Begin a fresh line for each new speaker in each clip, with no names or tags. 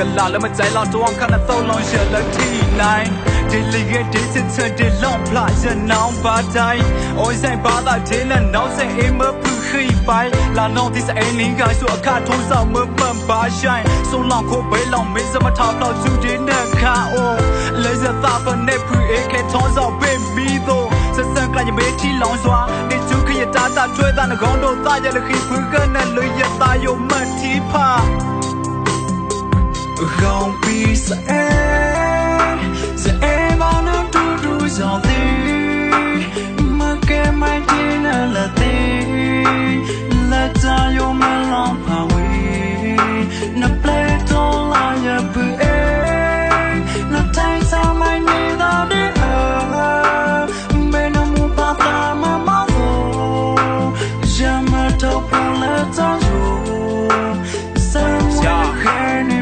ကလာလည်းမကြိုက်လောက်တော့ခဏတော့လုံးရှက်လက်ထီနိုင်ဒီလီရဲ့ဒီစစ်စစ်ဒီလောင်ဖလာရနောင်ပါတိုင်းအိုးဆိုင်ပါတာဒီနဲ့နောက်ဆက်အိမ်မဖူခိပိုင်လာနော်ဒီစအိမ်လင်းကဆိုအခါထုံးဆောင်မမှန်ပါဆိုင်ဆိုလောင်ခိုးဘေးလောင်မင်းစမထောက်တော့သူဒီနဲ့ခါအိုလေစတာဖနေဖူအေခဲထုံးဆောင်ပင်မီတော့ဆက်ဆံကရမေးချီလောင်စွာဒီသူခရတာတာကျွဲတာငကောင်းတော့တာရလခိဖူကနဲ့လွရတာယုံမတီဖာ
Gewoon pisa eh Ze e van een doe doe zal die Maar ke mijn tina la die La ta yo me lamp hawi Na play to la ya bu eh Na tai sa mai ni da di eh Me na mu pa ta ma ma do Ja me to pu la ta yo Somewhere here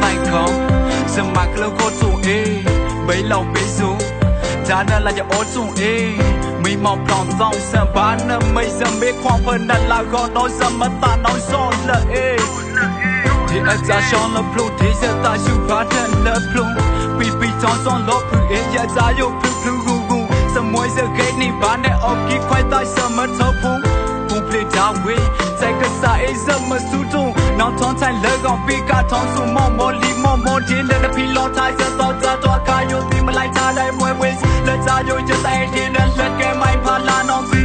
lạnh không?
Giờ mặc lâu cô dù ê Bấy lòng bế dù Đã nà là giờ ố dù ê Mì mọc lòng dòng sợ bán nà Mây. Giờ biết khoảng phần nà là gò nói Giờ mà ta nói giòn là ê. Thì anh giá chọn là blue Thì giờ ta chịu phá thân là blue vì bì chọn giòn lỗ phù ê Giờ giá yêu blue blue gù gù, Giờ mỗi giờ ghét nì bán nè ốc kì khoai tay Giờ mất thơ phú Cùng play down way Tại cơ xa ê giờ mà xú trùng စမထောဖုံပူပလေတာဝေးစက်ကစားအေးစမစူတုံနောက်ထွန်တိုင်းလက်ကောင်ပီကထောင်းစုမော်မော်လီမော်မော်ဒီနဲ့ဖီလောထိုင်းစတော့ကြတော့ကာယိုဒီမလိုက်ထားတိုင်းမွေဝေးလက်ကြရုပ်ကျတဲ့ဒီနဲ့လက်ကဲမိုင်ဖလာနောင်စီ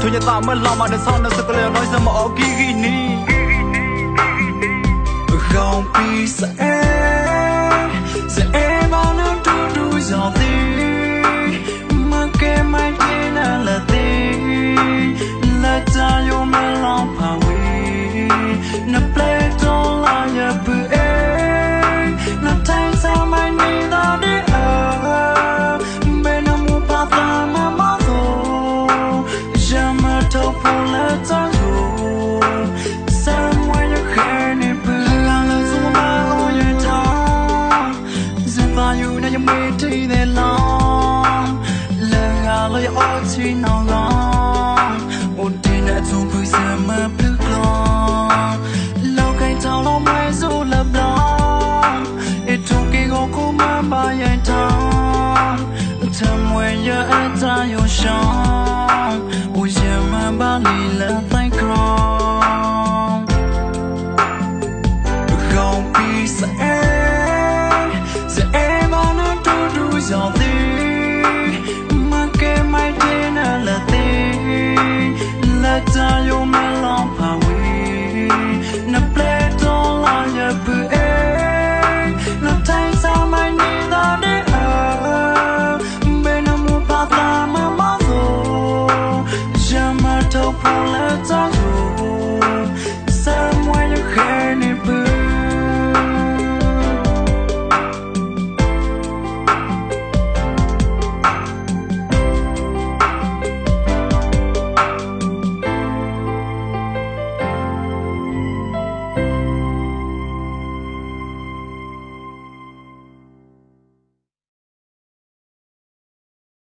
သူရတာမလောင်မတဲ့ဆောင်းတဲ့စကလေးနော်စမအော်ကီကီနီ
Gewoon pisa eh your shong Oh yeah ma ba li la thank wrong Gewoon pisa eh Ze e van een doe doe zal die Maar ke mijn tina la die La ta yo me lamp